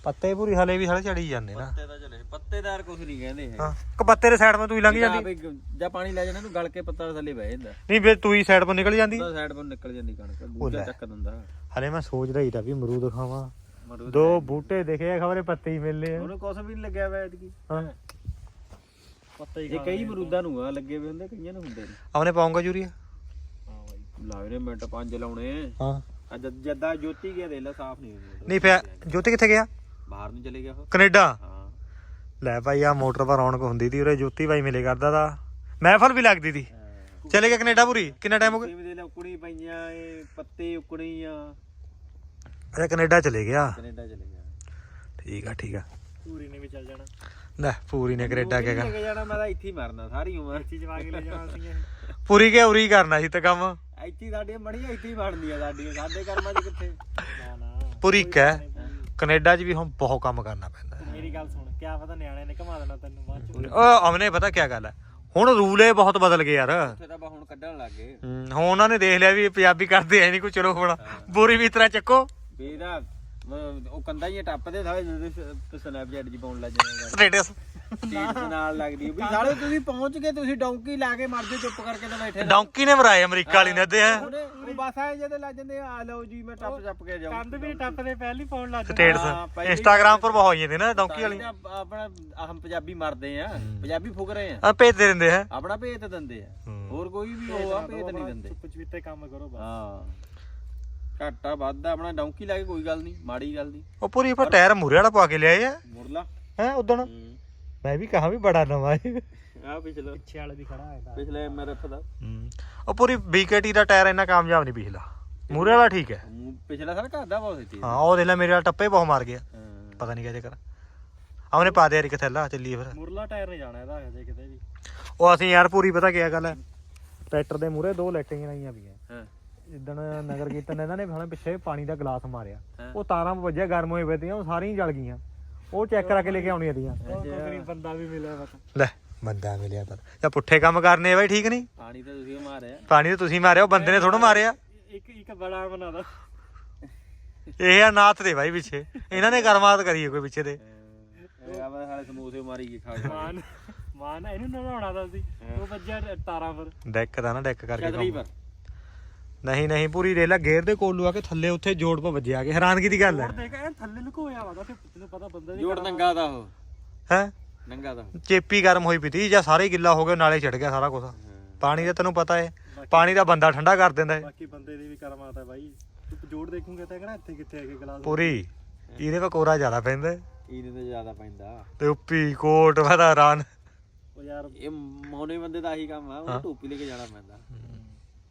ਪੱਤੇ ਪੂਰੀ ਹਲੇ ਵੀ ਹਲੇ ਚੜੀ ਜਾਂਦੇ ਨਾ। ਪੱਤੇ ਤਾਂ ਚਲੇ ਪੱਤੇਦਾਰ ਕੁਝ ਨਹੀਂ ਕਹਿੰਦੇ ਹੈ ਹਾਂ ਕ ਪੱਤੇ ਦੇ ਸਾਈਡ 'ਤੇ ਤੂੰ ਹੀ ਲੰਘ ਜਾਂਦੀ। ਜਾਂ ਪਾਣੀ ਲੈ ਜਾਣਾ ਇਹਨੂੰ ਗਲ ਕੇ ਪੱਤਾ ਥੱਲੇ ਬਹਿ ਜਾਂਦਾ। ਨਹੀਂ ਫਿਰ ਤੂੰ ਹੀ ਸਾਈਡ 'ਤੋਂ ਨਿਕਲ ਜਾਂਦੀ। ਸਾਈਡ ਤੋਂ ਨਿਕਲ ਜਾਂਦੀ ਕਣਕ। ਬੂਝਾ ਚੱਕ ਦਿੰਦਾ। ਹਲੇ ਮੈਂ ਸੋਚ ਰਹੀ ਤਾਂ ਵੀ ਅਮਰੂਦ ਖਾਵਾਂ। ਦੋ ਬੂਟੇ ਦਿਖੇ ਖਬਰੇ ਪੱਤੇ ਹੀ ਮਿਲਨੇ ਆ। ਉਹਨੂੰ ਕੁਝ ਵੀ ਨਹੀਂ ਲੱਗਿਆ ਵਾ ਐਤਕੀ। ਹਾਂ। ਪੱਤਾ ਹੀ ਇਹ ਕਈ ਮਰੂਦਾਂ ਨੂੰ ਆ ਲੱਗੇ ਹੋਏ ਹੁੰਦੇ ਕਈਆਂ ਨੂੰ ਹੁੰਦੇ ਨੇ। ਆਪਨੇ ਪਾਉਂਗਾ ਯੂਰੀਆ? ਨੇ ਮਿੰਟ ਪੰਜ ਲਾਉਣੇ ਹਾਂ। ਆ ਜਦ ਜੋਤੀ ਗਿਆ ਦੇ ਲੈ ਸਾਫ਼ ਨਹੀਂ ਹੋਇਆ। ਨਹੀਂ ਫਿਰ ਜੋਤੀ ਕਿੱਥੇ ਗਿਆ? ਬਾਹਰ ਨੂੰ ਚਲੇ ਗਿਆ ਉਹ। ਕੈਨੇਡਾ? ਹਾਂ। ਲੈ ਭਾਈ ਆ ਮੋਟਰ ਪਰ ਰੌਣਕ ਹੁੰਦੀ ਤੀ ਉਰੇ ਜੋਤੀ ਭਾਈ ਮਿਲੇ ਕਰਦਾ ਤਾ। ਮਹਿਫਲ ਵੀ ਲੱਗਦੀ ਤੀ। ਚਲੇ ਗਿਆ ਕੈਨੇਡਾ ਪੂਰੀ? ਕਿੰਨਾ ਟਾਈਮ ਹੋ ਗਿਆ? ਦੇ ਲੈ ਉਕਣੀ ਪਈਆਂ ਇਹ ਪੱਤੇ ਉਕਣੀ ਆ। ਅੱਛਾ ਕੈਨੇਡਾ ਚਲੇ ਗਿਆ। ਕੈਨੇਡਾ ਚਲੇ ਗਿਆ। ਠੀਕ ਆ ਠੀਕ ਆ। ਪੂਰੀ ਨੇ ਵੀ ਚੱਲ ਜਾਣਾ। ਲੈ ਪੂਰੀ ਨੇ ਕੈਨੇਡਾ ਕਿਆ ਲੈ ਕਰ ਕੇ ਜਾਣਾ ਮੈਂ ਤਾਂ ਇੱਥੇ ਹੀ ਮਰਨਾ ਸਾਰੀ ਉਮਰ ਜਵਾ ਕੇ ਲੈ ਜਾਣਾ ਸੀ ਪੂਰੀ ਕੇ ਉਰੀ ਕਰਨਾ ਸੀ ਤੇ ਕੰਮ? ਇੱਥੇ ਹੀ ਸਾਡੀਆਂ ਮੜੀਆਂ ਇੱਥੇ ਹੀ ਬਣਦੀਆਂ ਸਾਡੀਆਂ ਸਾਡੇ ਕਰਮਾਂ 'ਚ ਕਿੱਥੇ? ਨਾ ਨਾ ਪੂਰੀ ਹੈ ਕੈਨੇਡਾ 'ਚ ਵੀ ਹੁਣ ਬਹੁਤ ਕੰਮ ਕਰਨਾ ਪੈਂਦਾ। ਹੈ। ਮੇਰੀ ਗੱਲ ਸੁਣ ਕਿਆ ਪਤਾ ਨਿਆਣਿਆਂ ਨੇ ਘਮਾ ਦੇਣਾ ਤੈਨੂੰ ਬਾਅਦ ਚ। ਉਹ ਅਮਨੇ ਪਤਾ ਕੀ ਗੱਲ ਹੈ ਹੁਣ ਰੂਲ ਬਹੁਤ ਬਦਲ ਗਏ ਯਾਰ। ਉੱਥੇ ਤਾਂ ਬਾ ਹੁਣ ਕੱਢਣ ਲੱਗ ਗਏ। ਹੂੰ, ਹੁਣ ਉਹਨਾਂ ਨੇ ਦੇਖ ਲਿਆ ਵੀ ਇਹ ਪੰਜਾਬੀ ਕਰਦੇ ਐ ਨਹੀਂ ਕੋਈ ਚਲੋ ਹੁਣ ਬੋਰੀ ਵੀ ਇਸ ਤਰ੍ਹਾਂ ਚੱਕੋ। ਮ- ਉਹ ਕੰਦਾ ਹੀ ਟੱਪਦੇ ਸਾਰੇ ਜਦੋਂ ਸਨੈਪਚੈਟ ਜੀ ਪਾਉਣ ਲੱਗ ਜਾਂਦੇ ਸਟੇਟਸ ਸਟੇਟ ਨਾਲ ਲੱਗਦੀ ਵੀ ਸਾਰੇ ਤੁਸੀਂ ਪਹੁੰਚ ਗਏ ਤੁਸੀਂ ਡੌਂਕੀ ਲਾ ਕੇ ਮਰ ਜਾਓ ਚੁੱਪ ਕਰਕੇ ਤਾਂ ਬੈਠੇ। ਡੌਂਕੀ ਨੇ ਮਰਾਏ ਅਮਰੀਕਾ ਵਾਲੀ ਨੇ ਉਹਨੇ ਉਹ ਬਸ ਆਏ ਜਦੇ ਲੱਗ ਜਾਂਦੇ ਆ ਆ ਲਓ ਜੀ ਮੈਂ ਟੱਪ ਟੱਪ ਕੇ ਜਾਊਂ। ਕੰਧ ਵੀ ਟੱਪਦੇ ਪਹਿਲੀ ਪਾਉਣ ਲੱਗ ਹਾਂ, ਸਟੇਟਸ ਇੰਸਟਾਗ੍ਰਾਮ ਪਰ ਬਹੁਤ ਹੋਈ ਜਾਂਦੇ ਨਾ ਡੌਂਕੀ ਵਾਲੀ। ਤਾਂ ਆਪਣਾ ਹਮ ਪੰਜਾਬੀ ਮਰਦੇ ਆ। ਪੰਜਾਬੀ ਫੁਕ ਰਹੇ ਆ। ਆ ਭੇਜਦੇ ਰਹਿੰਦੇ ਹੈ। ਆਪਣਾ ਭੇਤ ਦਿੰਦੇ ਆ। ਹੋਰ ਕੋਈ ਵੀ ਉਹ ਆ ਭੇਤ ਨਹੀਂ ਦਿੰਦੇ। ਚੁੱਪ ਚੁਪੀਤੇ ਕੰਮ ਕਰੋ ਬਸ। ਹਾਂ। ਘਾਟਾ ਵੱਧਦਾ ਆਪਣਾ ਡੌਂਕੀ ਲਾ ਕੇ ਕੋਈ ਗੱਲ ਨਹੀਂ ਮਾੜੀ ਗੱਲ ਨਹੀਂ। ਉਹ ਪੂਰੀ ਪਰ ਟਾਇਰ ਮੂਰੇ ਵਾਲਾ ਪਾ ਕੇ ਲਿਆਏ ਆ। ਮੁਰਲਾ। ਹੈ ਉਦਣ? ਮੈਂ ਵੀ ਕਹਾ ਵੀ ਬੜਾ ਨਵਾਂ ਹੈ ਆ ਪਿਛਲਾ। ਪਿੱਛੇ ਵਾਲੇ ਦੀ ਖੜਾ ਹੈ ਪਿਛਲੇ ਐਮਆਰਐਫ ਦਾ। ਉਹ ਪੂਰੀ BKT ਦਾ ਟਾਇਰ ਇੰਨਾ ਕਾਮਯਾਬ ਨਹੀਂ ਪਿਛਲਾ। ਮੂਰੇ ਵਾਲਾ ਠੀਕ ਹੈ। ਹੂੰ, ਪਿਛਲਾ ਸਾਰਾ ਦਾ ਬਹੁਤ ਸੀ। ਹਾਂ ਉਹ ਦੇ ਲੈ ਮੇਰੇ ਵਾਲਾ ਟੱਪੇ ਬਹੁਤ ਮਾਰ ਗਿਆ। ਹਾਂ। ਪਤਾ ਨਹੀਂ ਕਿਆ ਚੱਕਰ ਆਮਨੇ ਪਾ ਦੇ ਯਾਰ ਇੱਕ ਥੈਲਾ ਚੱਲੀਏ ਫਿਰ। ਮੁਰਲਾ ਟਾਇਰ ਨਹੀਂ ਜਾਣਾ ਇਹਦਾ ਹਜੇ ਕਿਤੇ ਵੀ। ਉਹ ਅਸੀਂ ਯਾਰ ਪੂਰੀ ਪਤਾ ਕਿਆ ਗੱਲ ਹੈ। ਟਰੈਕਟਰ ਦੇ ਮੂਰੇ ਦੋ ਲਾਈਟਿੰਗ ਲਾਈਆਂ ਪਈਆਂ। ਹਾਂ। ਜਿੱਦਣ ਨਗਰ ਕੀਰਤਨ ਇਹਨਾਂ ਨੇ ਹੁਣ ਪਿੱਛੇ ਪਾਣੀ ਦਾ ਗਲਾਸ ਮਾਰਿਆ। ਉਹ ਤਾਰਾਂ ਵੱਜਿਆ ਗਰਮ ਹੋਏ ਪਏ ਤੀਆਂ ਉਹ ਸਾਰੀਆਂ ਹੀ ਜਲ ਗਈਆਂ। ਉਹ ਚੈੱਕ ਕਰਾ ਕੇ ਲੈ ਕੇ ਆਉਣੀਆਂ ਦੀਆਂ ਉਹ ਕੋਈ ਬੰਦਾ ਵੀ ਮਿਲਿਆ ਬਸ। ਲੈ ਬੰਦਾ ਮਿਲਿਆ ਪਰ ਜਾਂ ਪੁੱਠੇ ਕੰਮ ਕਰਨੇ ਆ ਬਾਈ ਠੀਕ ਨਹੀਂ ਪਾਣੀ ਤਾਂ ਤੁਸੀਂ ਮਾਰਿਆ। ਪਾਣੀ ਤਾਂ ਤੁਸੀਂ ਮਾਰਿਆ ਉਹ ਬੰਦੇ ਨੇ ਥੋੜਾ ਮਾਰਿਆ। ਇੱਕ ਇੱਕ ਬੜਾ ਬਣਾ ਦੋ। ਇਹ ਆ ਨਾਥ ਦੇ ਬਾਈ ਪਿੱਛੇ। ਇਹਨਾਂ ਨੇ ਕਰਮਾਤ ਕਰੀ ਕੋਈ ਪਿੱਛੇ ਦੇ ਇਹ ਆਵਾ ਹਾਲੇ ਸਮੋਸੇ ਮਾਰੀ ਗਏ ਖਾ ਖਾ ਮਾਨ ਮਾਨ ਇਹਨੂੰ ਨਹਾਉਣਾ ਦਾ ਸੀ ਉਹ ਵੱਜਿਆ ਤਾਰਾਂ ਪਰ। ਡੈਕ ਦਾ ਨਾ ਡੈਕ ਕਰਕੇ ਛਤਰੀ। ਪਰ। ਨਹੀਂ ਨਹੀਂ ਪੂਰੀ ਰੇਲਾ ਗੇਅਰ ਦੇ ਕੋਲੂ ਆ ਕੇ ਥੱਲੇ ਉੱਥੇ ਜੋੜ ਪਾ ਵੱਜਿਆ ਕੇ। ਹੈਰਾਨਗੀ ਦੀ ਗੱਲ ਹੈ ਦੇਖ ਇਹ ਥੱਲੇ ਲੁਕੋਇਆ ਵਾ ਤੇ ਤੈਨੂੰ ਪਤਾ ਬੰਦੇ ਦੀ ਜੋੜ ਨੰਗਾ ਦਾ ਉਹ। ਹੈ? ਨੰਗਾ ਦਾ। ਚੇਪੀ ਗਰਮ ਹੋਈ ਪਈ ਤੀ ਜਾਂ ਸਾਰੇ ਗਿੱਲਾ ਹੋ ਗਿਆ ਨਾਲੇ ਛੱਡ ਗਿਆ ਸਾਰਾ ਕੁਝ ਪਾਣੀ ਦਾ ਤੈਨੂੰ ਪਤਾ ਹੈ ਪਾਣੀ ਦਾ ਬੰਦਾ ਠੰਡਾ ਕਰ ਦਿੰਦਾ ਹੈ ਬਾਕੀ ਬੰਦੇ ਦੀ ਵੀ ਕਰਮਾਤ ਹੈ ਬਾਈ। ਤੂੰ ਜੋੜ ਦੇਖੂਗਾ ਤਾਂ ਕਹਿੰਦਾ ਇੱਥੇ ਕਿੱਥੇ ਹੈਗੇ ਗਲਾਸ ਪੂਰੀ ਇਹਦੇ ਪਾ ਕੋਰਾ ਜ਼ਿਆਦਾ ਪੈਂਦਾ। ਇਹਦੇ ਤੇ ਜ਼ਿਆਦਾ ਪੈਂਦਾ। ਤੇ ਉੱਪੀ ਕੋਟ ਵਦਾ ਰਨ ਉਹ ਯਾਰ ਇਹ ਮੌਨੇ ਬੰਦੇ ਦਾ ਆਹੀ ਕੰਮ ਆ ਉਹ ਟੋਪੀ ਲੈ ਕੇ ਜਾਣਾ ਪੈਂਦਾ।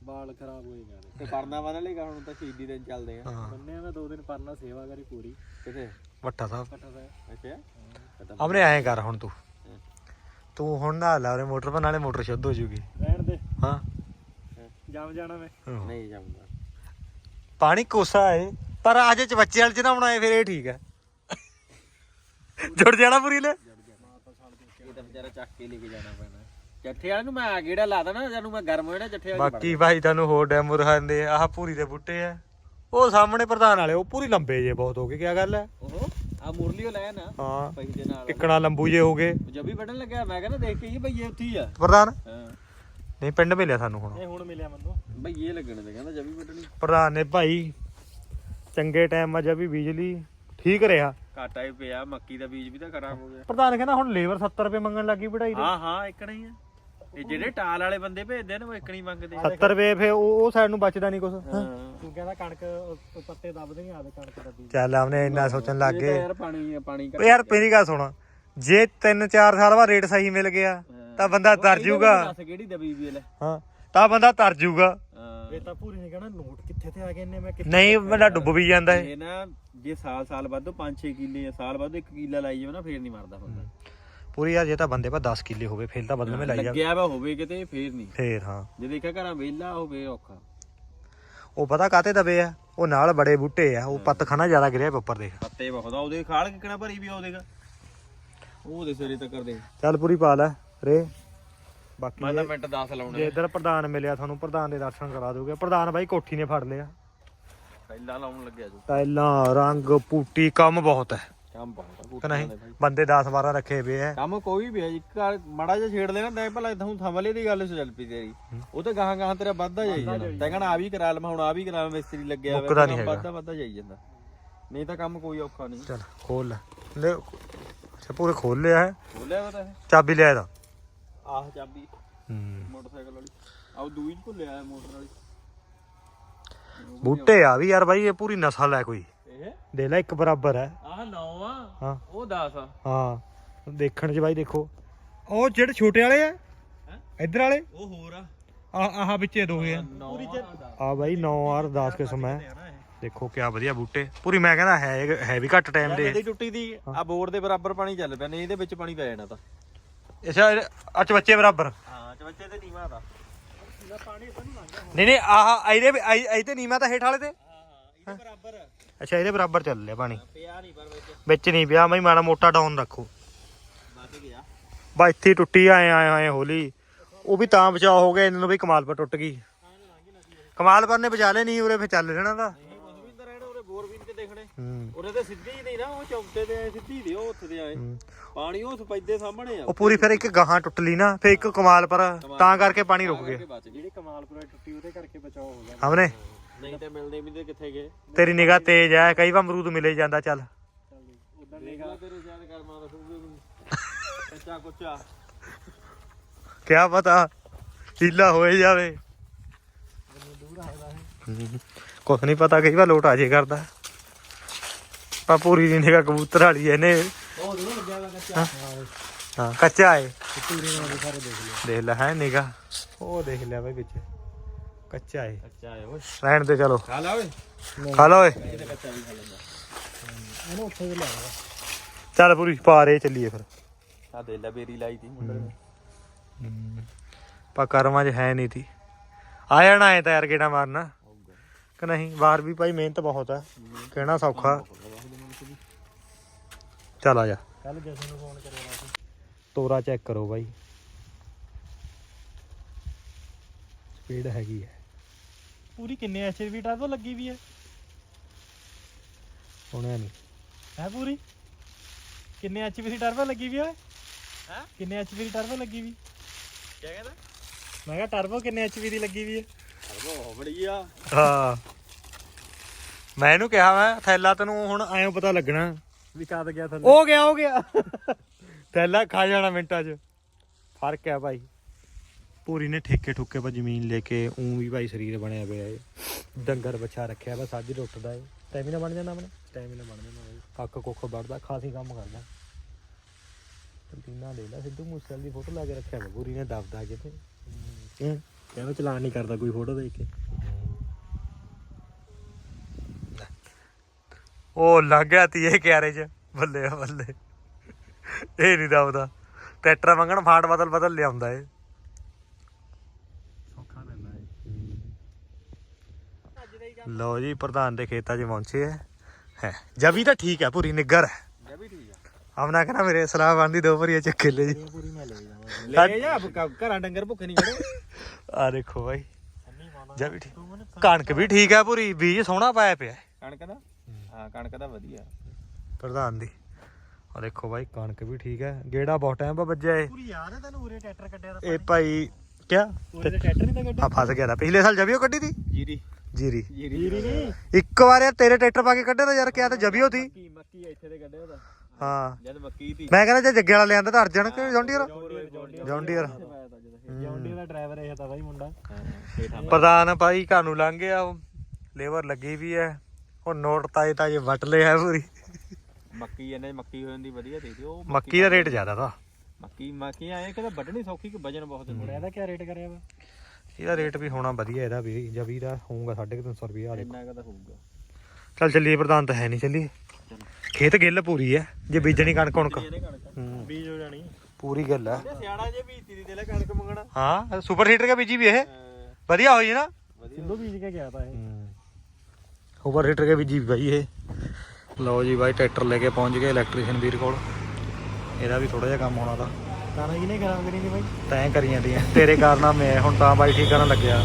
ਬਾਲ ਖਰਾਬ ਹੋਏ ਜਾਣੇ। ਤੇ ਪਰਨਾ ਬੰਨ ਲੇਗਾ ਹੁਣ ਤਾਂ ਸ਼ਹੀਦੀ ਦਿਨ ਚੱਲਦੇ ਆ। ਹਾਂ। ਬੰਨਿਆ ਮੈਂ ਦੋ ਦਿਨ ਪਰਨਾ ਸੇਵਾ ਕਰੀ ਪੂਰੀ। ਕਿਥੇ? ਵੱਟਾ ਸਾਹਿਬ। ਇਕੱਠਾ ਦਾ ਅੱਛਾ। ਆਪਣੇ ਐਂ ਕਰ ਹੁਣ ਤੂੰ। ਤੂੰ ਹੁਣ ਨਾ ਲਾ ਉਹਨੇ ਮੋਟਰ ਪਰ ਨਾਲੇ ਮੋਟਰ ਸ਼ੁੱਧ ਹੋ ਜੂਗੀ। ਰਹਿਣ ਦੇ। ਹਾਂ। ਜਾਮ ਜਾਣਾ ਮੈਂ। ਨਹੀਂ ਜਾਂਦਾ ਪਾਣੀ ਕੋਸਾ ਹੈ ਪਰ ਅੱਜ ਚ ਬੱਚੇ ਵਾਲ ਚ ਨਾ ਬਣਾਏ ਫਿਰ ਇਹ ਠੀਕ ਹੈ ਜੁੜ ਜਾਣਾ ਪੂਰੀ ਲੈ। ਇਹ ਤਾਂ ਵਿਚਾਰਾ ਚੱਕ ਕੇ ਲੈ ਕੇ ਜਾਣਾ ਪੈਣਾ। ਜੱਠੇ ਵਾਲੇ ਨੂੰ ਮੈਂ ਆ ਗੇੜਾ ਲਾ ਦੇਣਾ ਜਦੋਂ ਮੈਂ ਗਰਮ ਹੋ ਜਾਣਾ ਜੱਠੇ ਵਾਲੇ ਬਾਕੀ ਭਾਈ ਤੁਹਾਨੂੰ ਹੋਰ ਡੈਮੋ ਦਿਖਾਉਂਦੇ ਆ ਆਹ ਪੂਰੀ ਦੇ ਬੂਟੇ ਆ। ਉਹ ਸਾਹਮਣੇ ਪ੍ਰਧਾਨ ਵਾਲੇ ਉਹ ਪੂਰੀ ਲੰਬੇ ਜੇ ਬਹੁਤ ਹੋ ਗਏ ਕੀ ਗੱਲ ਹੈ? ਉਹ ਆ ਮੁਰਲੀਓ ਲੈ ਨਾ ਹਾਂ ਪਈ ਦੇ ਨਾਲ। ਕਿੱਕਣਾ ਲੰਬੂ ਜੇ ਹੋ ਗਏ। ਜਦ ਵੀ ਵੱਢਣ ਲੱਗਿਆ ਮੈਂ ਕਹਿੰਦਾ ਦੇਖ ਕੇ ਹੀ ਭਈਏ ਉੱਥੇ ਹੀ ਆ। ਪ੍ਰਧਾਨ? ਹਾਂ। ਨਹੀਂ ਪਿੰਡ ਮਿਲਿਆ ਸਾਨੂੰ ਹੁਣ। ਇਹ ਹੁਣ ਮਿਲਿਆ ਮੈਨੂੰ। ਭਈਏ ਲੱਗਣ ਤੇ ਕਹਿੰਦਾ ਜਦ ਵੀ ਵੱਢਣੀ। ਪ੍ਰਧਾਨ ਨੇ ਭਾਈ ਚੰਗੇ ਟਾਈਮ ਆ ਜਦ ਵੀ ਬਿਜਲੀ ਠੀਕ ਰਿਹਾ। ਘਾਟਾ ਹੀ ਪਿਆ ਮੱਕੀ ਦਾ ਬੀਜ ਵੀ ਤਾਂ ਖਰਾਬ ਹੋ ਗਿਆ। ਪ੍ਰਧਾਨ ਕਹਿੰਦਾ ਹੁਣ ਲੇਬਰ 70 ਰੁਪਏ ਮੰਗਣ ਲੱਗੀ ਵਢਾਈ ਦੇ ਹਾਂ ਹਾਂ ਇਕਣਾ ਹੀ ਆ। ਇਹ ਜਿਹੜੇ ਟਾਲ ਵਾਲੇ ਬੰਦੇ ਭੇਜਦੇ ਨੇ ਉਹ ਇਕਣੀ ਮੰਗਦੇ। ਆ 70 ਰੁਪਏ ਫੇ ਉਹ ਉਹ ਸਾਈਡ ਨੂੰ ਬਚਦਾ ਨਹੀਂ ਕੁਛ। ਹਾਂ। ਤੂੰ ਕਹਿੰਦਾ ਕਣਕ ਉਹ- ਉਹ ਪੱਤੇ ਦੱਬਦੇ ਨਹੀਂ ਆਦੇ ਕਣਕ ਦੱਬੀ। ਚੱਲ ਆਵਨੇ ਇੰਨਾ ਸੋਚਣ ਲੱਗ ਤਾਂ ਗਏ ਯਾਰ ਪਾਣੀ ਪਾਣੀ ਓ ਯਾਰ ਮੇਰੀ ਗੱਲ ਸੁਣ। ਜੇ 3-4 ਸਾਲ ਬਾਅਦ ਰੇਟ ਸਹੀ ਮਿਲ ਗਿਆ ਤਾਂ ਬੰਦਾ ਤਰ ਜੂਗਾ। ਦੱਸ ਕਿਹੜੀ ਦਬੀ ਵੀ ਲੈ ਹਾਂ ਤਾਂ ਬੰਦਾ ਤਰ ਜੂਗਾ। ਹਾਂ। ਇਹ ਤਾਂ ਪੂਰੀ ਨਹੀਂ ਕਹਿਣਾ ਨੋਟ ਕਿੱਥੇ ਤੇ ਆ ਗਏ ਨੇ ਮੈਂ ਕਿੱਥੇ ਨਹੀਂ ਬੰਦਾ ਡੁੱਬ ਵੀ ਜਾਂਦਾ ਇਹ ਨਾ ਜੇ ਸਾਲ ਸਾਲ ਬਾਅਦ 5-6 ਕਿੱਲੇ ਸਾਲ ਬਾਅਦ 1 ਕਿੱਲਾ ਲਾਈ ਜਾਵੇ ਨਾ ਫੇਰ ਨਹੀਂ ਮਰਦਾ ਹੁੰਦਾ ਪੂਰੀ ਯਾਰ ਜੇ ਤਾਂ ਬੰਦੇ ਪਾ 10 ਕਿੱਲੇ ਹੋਵੇ ਫਿਰ ਤਾਂ ਬਦਲ ਮੇ ਲਾਈ ਜਾ ਲੱਗਿਆ ਵਾ ਹੋਵੇ ਕਿਤੇ ਫੇਰ ਨਹੀਂ। ਫੇਰ ਹਾਂ। ਜੇ ਦੇਖਿਆ ਘਰਾਂ ਵਿਹਲਾ ਹੋਵੇ ਔਖਾ। ਉਹ ਪਤਾ ਕਾਤੇ ਦਬੇ ਆ? ਉਹ ਨਾਲ ਬੜੇ ਬੂਟੇ ਆ ਉਹ ਪੱਤ ਖਾਣਾ ਜ਼ਿਆਦਾ ਗਿਰਿਆ ਉੱਪਰ ਦੇਖ। ਪੱਤੇ ਬਹੁਤ ਆ ਉਹਦੇ ਖਾਲ ਕਿਕਣਾ ਭਰੀ ਵੀ ਆ ਉਹਦੇਗਾ ਉਹਦੇ ਸਿਰੇ ਤੱਕ ਕਰਦੇ ਚੱਲ ਪੂਰੀ ਪਾ ਲੈ ਰੇ। ਬਾਕੀ ਮੈਂ ਤਾਂ ਮਿੰਟ 10 ਲਾਉਣੇ ਜੇ ਇਧਰ ਪ੍ਰਧਾਨ ਮਿਲਿਆ ਤੁਹਾਨੂੰ ਪ੍ਰਧਾਨ ਦੇ ਦਰਸ਼ਨ ਕਰਾ ਦੋਗੇ। ਪ੍ਰਧਾਨ ਬਾਈ ਕੋਠੀ ਨੇ ਫੜ ਲਿਆ। ਪਹਿਲਾਂ ਲਾਉਣ ਲੱਗਿਆ ਜੋ। ਟਾਈਲਾਂ ਰੰਗ ਪੂਟੀ ਕੰਮ ਬਹੁਤ ਹੈ। ਕੰਮ ਬਹੁਤ ਕਿ ਨਹੀਂ? ਬੰਦੇ 10 12 ਰੱਖੇ ਪਏ ਐ ਕੰਮ ਕੋਈ ਵੀ ਹੈ ਇੱਕ ਵਾਰ ਮਾੜਾ ਜਿਹਾ ਛੇੜ ਲੈਣਾ ਤੈਂ ਭਲਾ ਤੂੰ ਥਮਲੇ ਦੀ ਗੱਲ ਚੱਲ ਪਈ ਤੇਰੀ। ਉਹ ਤੇ ਗਾਹਾਂ ਗਾਹਾਂ ਤੇਰਾ ਵੱਧਦਾ ਜਾਈ ਜਾਂਦਾ। ਤੈਂ ਕਹਣਾ ਆ ਵੀ ਕਰਾ ਲਵਾਂ ਹੁਣ ਆ ਵੀ ਕਰਾ ਮਿਸਤਰੀ ਲੱਗਿਆ ਮੁੱਕਦਾ ਹੈਗਾ। ਵੱਧਦਾ ਵੱਧਦਾ ਜਾਈ ਜਾਂਦਾ। ਨਹੀਂ ਤਾਂ ਕੰਮ ਕੋਈ ਔਖਾ ਨਹੀਂ। ਚਲ ਖੋਲ ਲੈ। ਲੈ ਅੱਛਾ ਪੂਰੇ ਖੋਲ ਲਿਆ ਹੈ। ਬੋਲਿਆ ਵਾ ਤਾਂ ਇਹ। ਚਾਬੀ ਲਿਆ ਇਹਦਾ ਆਹ ਚਾਬੀ ਹੂੰ। ਮੋਟਰਸਾਈਕਲ ਵਾਲੀ। ਆਹ ਦੂਈ ਚ ਭੁੱਲਿਆ ਹੈ ਮੋਟਰ ਵਾਲੀ। ਬੂਟੇ ਆ ਵੀ ਯਾਰ ਬਾਈ ਇਹ ਪੂਰੀ ਨਸਲ ਹੈ ਕੋਈ। ਦੇ ਲੈ ਇੱਕ ਬਰਾਬਰ ਹੈ। ਆਹ 9 ਆ। ਹਾਂ। ਉਹ 10 ਆ। ਹਾਂ। ਦੇਖਣ 'ਚ ਬਾਈ ਦੇਖੋ। ਉਹ ਜਿਹੜੇ ਛੋਟੇ ਵਾਲੇ ਆ ਹੈਂ? ਇੱਧਰ ਵਾਲੇ? ਉਹ ਹੋਰ ਆ। ਆ ਆਹ ਵਿੱਚੇ ਦੋਗੇ ਆ 9 ਆ ਬਾਈ 9 ਆਰ 10 ਕਿਸਮ ਹੈ। ਦੇਖੋ ਕਿਆ ਵਧੀਆ ਬੂਟੇ। ਪੂਰੀ ਮੈਂ ਕਹਿੰਦਾ ਹੈ ਹੈ ਵੀ ਘੱਟ ਟਾਈਮ ਦੇ। ਨਦੀ ਟੁੱਟੀ ਦੀ ਆ ਬੋਰਡ ਦੇ ਬਰਾਬਰ ਪਾਣੀ ਚੱਲ ਪਿਆ ਨਹੀਂ ਇਹਦੇ ਵਿੱਚ ਪਾਣੀ ਪੈ ਜਾਣਾ ਤਾਂ। ਅੱਛਾ ਅੱਛ ਬੱਚੇ ਬਰਾਬਰ। ਹਾਂ ਚਵੱਚੇ ਤੇ ਨੀਵਾ ਦਾ। ਨਹੀਂ ਨਹੀਂ ਆਹ ਇਹਦੇ ਵੀ- ਇਹ ਇਹ ਤੇ ਨੀਮਾ ਤਾਂ ਹੇਠ ਵਾਲੇ ਤੇ। ਹਾਂ ਹਾਂ ਇਹਦੇ ਬਰਾਬਰ ਅੱਛਾ ਇਹਦੇ ਬਰਾਬਰ ਚੱਲ ਲਿਆ ਪਾਣੀ। ਪਿਆ ਨਹੀਂ ਪਰ ਵਿੱਚ। ਵਿੱਚ ਨਹੀਂ ਪਿਆ ਮੈਂ ਮਾੜਾ ਮੋਟਾ ਡਾਊਨ ਰੱਖੋ। ਵੱਧ ਗਿਆ। ਬਾ ਇੱਥੇ ਟੁੱਟੀ ਆਏ ਆਏ ਆਏ ਹੋਲੀ। ਉਹ ਵੀ ਤਾਂ ਬਚਾਅ ਹੋ ਗਿਆ ਇਹਨਾਂ ਨੂੰ ਵੀ ਕਮਾਲ ਪਰ ਟੁੱਟ ਗਈ। ਕਮਾਲ ਪਰ ਨੇ ਬਚਾ ਲੈ ਨਹੀਂ ਉਰੇ ਫਿਰ ਚੱਲ ਰਹਿਣਾ ਦਾ ਉਹਦੇ ਤੇ ਸਿੱਧੀ ਹੀ ਨਹੀਂ ਨਾ ਉਹ ਚੌਂਕੇ ਤੇ ਆਏ ਸਿੱਧੀ ਦੀ ਉਹ ਉੱਥੇ ਦੇ ਆਏ ਪਾਣੀ ਉਹ ਸਪੈਦੇ ਸਾਹਮਣੇ ਆ। ਉਹ ਪੂਰੀ ਫਿਰ ਇੱਕ ਗਾਹਾਂ ਟੁੱਟ ਲਈ ਨਾ ਫਿਰ ਇੱਕ ਕਮਾਲ ਪਰ ਤਾਂ ਕਰਕੇ ਪਾਣੀ ਰੁਕ ਗਿਆ। ਕਰਕੇ ਬਚ ਗਏ ਜਿਹੜੀ ਕਮਾਲਪੁਰਾ ਟੁੱਟੀ ਉਹਦੇ ਕਰਕੇ ਬਚਾਅ ਹੋ ਗਿਆ। ਹਮਨੇ ਨਹੀਂ ਤੇ ਮਿਲਦੇ ਵੀ ਤੇ ਕਿੱਥੇ ਗਏ? ਤੇਰੀ ਨਿਗਾਹ ਤੇਜ਼ ਹੈ ਕਈ ਵਾਰ ਅਮਰੂਦ ਮਿਲੇ ਜਾਂਦਾ ਚੱਲ। ਉਧਰ ਦੇਖ ਲੈ ਤੇਰੇ ਸ਼ਾਇਦ ਕਰਮਾ ਦੱਸੂਗੇ ਕੱਚਾ ਕੁੱਚਾ। ਕਿਆ ਪਤਾ ਹੀਲਾ ਹੋਏ ਜਾਵੇ। ਕੁਛ ਨਹੀਂ ਪਤਾ ਕਈ ਵਾਰ ਲੋਟ ਆ ਜੇ ਕਰਦਾ। ਪਰ ਪੂਰੀ ਦੀ ਨਿਗਾਹ ਕਬੂਤਰ ਵਾਲੀ ਐ ਇਹਨੇ। ਉਹ ਲੱਗਿਆ ਕੱਚਾ। ਹਾਂ। ਕੱਚਾ ਏ। ਦੇਖ ਲਿਆ ਦੇਖ ਲੈ ਹੈ ਨਿਗਾਹ। ਉਹ ਦੇਖ ਲਿਆ ਬਈ ਵਿੱਚ। ਕੱਚਾ ਏ। ਕੱਚਾ ਹੈ ਓਏ। ਰਹਿਣ ਦੇ ਚਲੋ। ਖਾ ਲਾ ਓਏ। ਖਾ ਲਓ ਓਏ। ਇਹ ਤਾਂ ਕੱਚਾ ਵੀ ਖਾ ਲੈਂਦਾ। ਉਹਨੂੰ ਉੱਥੇ ਵੀ ਲਿਆਵਾ ਚੱਲ ਪੂਰੀ ਪਾਰੇ ਚੱਲੀਏ ਫਿਰ। ਆ ਦੇ ਲੈ ਬੇਰੀ ਲਾਈ ਤੀ ਮੁੰਡੇ ਨੇ। ਪਾ ਕਰਮਾਂ 'ਚ ਹੈ ਨਹੀਂ ਤੀ। ਆ ਜਾਣਾ ਏ ਤਾਂ ਯਾਰ ਗੇੜਾ ਮਾਰਨਾ। ਕਿ ਨਹੀਂ ਬਾਹਰ ਵੀ ਭਾਈ ਮਿਹਨਤ ਬਹੁਤ ਹੈ ਕਹਿਣਾ ਸੌਖਾ। ਚੱਲ ਆ ਜਾ। ਕੱਲ ਜਸ਼ਨ ਨੂੰ ਫੋਨ ਕਰਿਆ ਸੀ ਤੋਰਾ ਚੈੱਕ ਕਰੋ ਬਾਈ। ਸਪੀਡ ਹੈਗੀ ਹੈ ਪੂਰੀ ਕਿੰਨੇ ਐਚਪੀ ਟਰਬੋ ਲੱਗੀ ਵੀ ਹੈ? ਸੁਣਿਆ ਨਹੀਂ ਹੈ ਪੂਰੀ? ਕਿੰਨੇ ਐਚਪੀ ਦੀ ਟਰਬੋ ਲੱਗੀ ਵੀ ਹੈ? ਹੈਂ? ਕਿੰਨੇ ਐਚਪੀ ਦੀ ਟਰਬੋ ਲੱਗੀ ਵੀ? ਕੀ ਕਹਿੰਦਾ? ਮੈਂ ਕਿਹਾ ਟਰਬੋ ਕਿੰਨੇ ਐਚਪੀ ਦੀ ਲੱਗੀ ਵੀ ਹੈ? ਬਹੁਤ ਬੜੀ ਆ। ਹਾਂ। ਮੈਂ ਇਹਨੂੰ ਕਿਹਾ ਮੈਂ ਥੈਲਾ ਤੈਨੂੰ ਹੁਣ ਐਂ ਪਤਾ ਲੱਗਣਾ। ਵੀ ਕਦ ਗਿਆ ਥੱਲੇ? ਹੋ ਗਿਆ ਹੋ ਗਿਆ। ਥੈਲਾ ਖਾ ਜਾਣਾ ਮਿੰਟਾਂ 'ਚ। ਫ਼ਰਕ ਹੈ ਭਾਈ। ਪੂਰੀ ਨੇ ਠੇਕੇ ਠੁੱਕੇ ਪਰ ਜ਼ਮੀਨ ਲੈ ਕੇ ਉਂ ਵੀ ਭਾਈ ਸਰੀਰ ਬਣਿਆ ਪਿਆ ਏ। ਡੰਗਰ ਬੱਚਾ ਰੱਖਿਆ ਵਾ ਸਾਜੀ ਰੁੱਟਦਾ ਏ। ਸਟੈਮਿਨਾ ਬਣ ਜਾਂਦਾ ਆਪਣੇ? ਸਟੈਮਿਨਾ ਬਣ ਜਾਣਾ ਬਾਈ ਕੱਕ ਕੁੱਖ ਵੜਦਾ ਖਾਸੀ ਕੰਮ ਕਰਦਾ। ਪਲਟੀਨਾ ਲੈ ਲੈ ਸਿੱਧੂ ਮੂਸੇਵਾਲੇ ਦੀ ਫੋਟੋ ਲਾ ਕੇ ਰੱਖਿਆ ਵਾ ਪੂਰੀ ਨੇ ਦਬਦਾ ਕਿਤੇ। ਕਹਿੰਦਾ ਚਲਾਨ ਨਹੀਂ ਕਰਦਾ ਕੋਈ ਫੋਟੋ ਦੇਖ ਕੇ। ਉਹ ਲੱਗ ਗਿਆ ਤੀ ਇਹ ਕਿਆਰੇ 'ਚ। ਬੱਲੇ ਬੱਲੇ। ਇਹ ਨਹੀਂ ਦਬਦਾ। ਟਰੈਕਟਰ ਮੰਗਣ ਫਾਟ ਬਦਲ ਬਦਲ ਲਿਆਉਂਦਾ ਏ ਸੌਖਾ ਪੈਂਦਾ ਹੈ ਲਓ ਜੀ ਪ੍ਰਧਾਨ ਦੇ ਖੇਤਾਂ 'ਚ ਪਹੁੰਚੇ ਹੈ ਹੈ ਜਵੀ ਤਾਂ ਠੀਕ ਹੈ ਪੂਰੀ ਨਿੱਗਰ ਹੈ ਇਹ ਵੀ ਠੀਕ ਕਹਿੰਦਾ ਮੇਰੇ ਸਲਾਹ ਬਣਦੀ ਦੋ ਭਰੀਆਂ ਚੱਕੇ ਲੈ ਜੀ। ਪੂਰੀ ਮੈਂ ਲੈ ਜਾਵਾਂ। ਲੈ ਜਾ ਕ- ਘਰਾਂ ਡੰਗਰ ਭੁੱਖੇ ਨਹੀਂ ਖੜੇ ਆ ਦੇਖੋ ਜਵੀ ਠੀਕ। ਕਣਕ ਵੀ ਠੀਕ ਹੈ ਪੂਰੀ ਬੀਜ ਸੋਹਣਾ ਪਾਇਆ ਪਿਆ। ਹੈ ਕਣਕ ਦਾ? ਹਾਂ ਕਣਕ ਦਾ ਵਧੀਆ। ਪ੍ਰਧਾਨ ਦੀ। ਆ ਦੇਖੋ ਭਾਈ ਕਣਕ ਵੀ ਠੀਕ ਹੈ ਗੇੜਾ ਬਹੁਤ ਟਾਈਮ ਬਾ ਵੱਜਿਆ ਏ ਪੂਰੀ ਯਾਦ ਹੈ ਤੈਨੂੰ ਉਰੇ ਟਰੈਕਟਰ ਕੱਢਿਆ ਦਾ ਇਹ ਭਾਈ ਕਿਆ? ਉਰੇ ਦੇ ਟਰੈਕਟਰ ਨਹੀਂ ਤਾਂ ਕੱਢਿਆ। ਆ ਫਸ ਗਿਆ ਤਾਂ। ਪਿਛਲੇ ਸਾਲ ਜਬੀਓ ਕੱਢੀ ਤੀ? ਜੀਰੀ ਜੀਰੀ। ਜੀਰੀ ਨਹੀਂ। ਇੱਕ ਵਾਰ ਯਾਰ ਤੇਰੇ ਟਰੈਕਟਰ ਪਾ ਕੇ ਕੱਢਿਆ ਤਾਂ ਯਾਰ ਕਿਆ ਤਾਂ ਜਬੀਓ ਤੀ ਮੱਕੀ ਮੱਕੀ ਇੱਥੇ ਦੇ ਕੱਢਿਆ ਉਹਦਾ। ਹਾਂ। ਜਦ ਮੱਕੀ ਦੀ ਮੈਂ ਕਹਿੰਦਾ ਜੇ ਜੱਗੇ ਵਾਲਾ ਲਿਆਂਦਾ ਤਾਂ ਅਰਜਨ ਕਿ ਜੌਂਡੀਅਰ? ਜੌਂਡੀਅਰ ਜੌਂਡੀ ਦਾ ਡਰਾਈਵਰ ਇਹ ਤਾਂ ਬਾਈ ਮੁੰਡਾ। ਪ੍ਰਧਾਨ ਭਾਈ ਘਰ ਨੂੰ ਲੰਘ ਗਿਆ ਉਹ। ਲੇਬਰ ਲੱਗੀ ਵੀ ਹੈ। ਹੁਣ ਨੋਟ ਤਾਏ ਤਾਏ ਵਟ ਲਿਆ ਪੂਰੀ। ਮੱਕੀ ਇਹਨੇ ਮੱਕੀ ਹੋ ਜਾਂਦੀ ਵਧੀਆ ਦੇ ਦਿਓ। ਮੱਕੀ ਦਾ ਰੇਟ ਜ਼ਿਆਦਾ ਤਾਂ ਮੱਕੀ ਮੱਕੀ ਆਏ ਕਿਤੇ ਵੱਢਣੀ ਸੌਖੀ ਕਿ ਵਜਨ ਬਹੁਤ ਮੁੰਡਾ ਇਹਦਾ ਕੀ ਰੇਟ ਕਰਿਆ ਵਾ? ਇਹਦਾ ਰੇਟ ਵੀ ਹੋਣਾ ਵਧੀਆ ਇਹਦਾ ਵੀ ਜਬੀ ਦਾ ਹੋਊਗਾ 350 ਰੁਪਏ ਆ ਦੇਖੋ ਇੰਨਾ ਕਦਾ ਹੋਊਗਾ। ਚੱਲ ਚੱਲੀਏ ਪ੍ਰਧਾਨ ਤਾਂ ਹੈ ਨਹੀਂ ਚੱਲੀਏ। ਖੇਤ ਗਿੱਲ ਪੂਰੀ ਹੈ ਜੇ ਬੀਜਣੀ ਕਣਕ ਕਣਕ। ਹੂੰ, ਬੀਜ ਹੋ ਜਾਣੀ। ਪੂਰੀ ਗੱਲ ਹੈ ਇਹ ਸਿਆਣਾ ਜੇ ਬੀਤੀ ਦੀ ਦੇ ਲੈ ਕਣਕ ਮੰਗਣਾ। ਹਾਂ ਸੁਪਰ ਹੀਟਰ ਕੇ ਬੀਜੀ ਵੀ ਇਹ? ਵਧੀਆ ਹੋਈ ਨਾ? ਵਧੀਆ। ਸਿੰਧੂ ਬੀਜ ਕੇ ਗਿਆ ਤਾਂ ਇਹ। ਸੁਪਰ ਹੀਟਰ ਕੇ ਬੀਜੀ ਵੀ ਭਾਈ ਇਹ? ਲਓ ਜੀ ਬਾਈ ਟਰੈਕਟਰ ਲੈ ਕੇ ਪਹੁੰਚ ਗਏ ਇਲੈਕਟ੍ਰੀਸ਼ੀਅਨ ਵੀਰ ਕੋਲ। ਇਹਦਾ ਵੀ ਥੋੜਾ ਜਿਹਾ ਕੰਮ ਹੋਣਾ ਤਾਂ। ਤਾਣਾ ਜੀ ਨੇ ਖਰਾਬ ਕਰੀ ਨਹੀਂ ਬਾਈ। ਤੈਂ ਕਰੀ ਜਾਂਦੀਆਂ ਤੇਰੇ ਕਾਰਨ ਮੈਂ ਹੁਣ ਤਾਂ ਬਾਈ ਠੀਕ ਕਰਨ ਲੱਗਿਆ।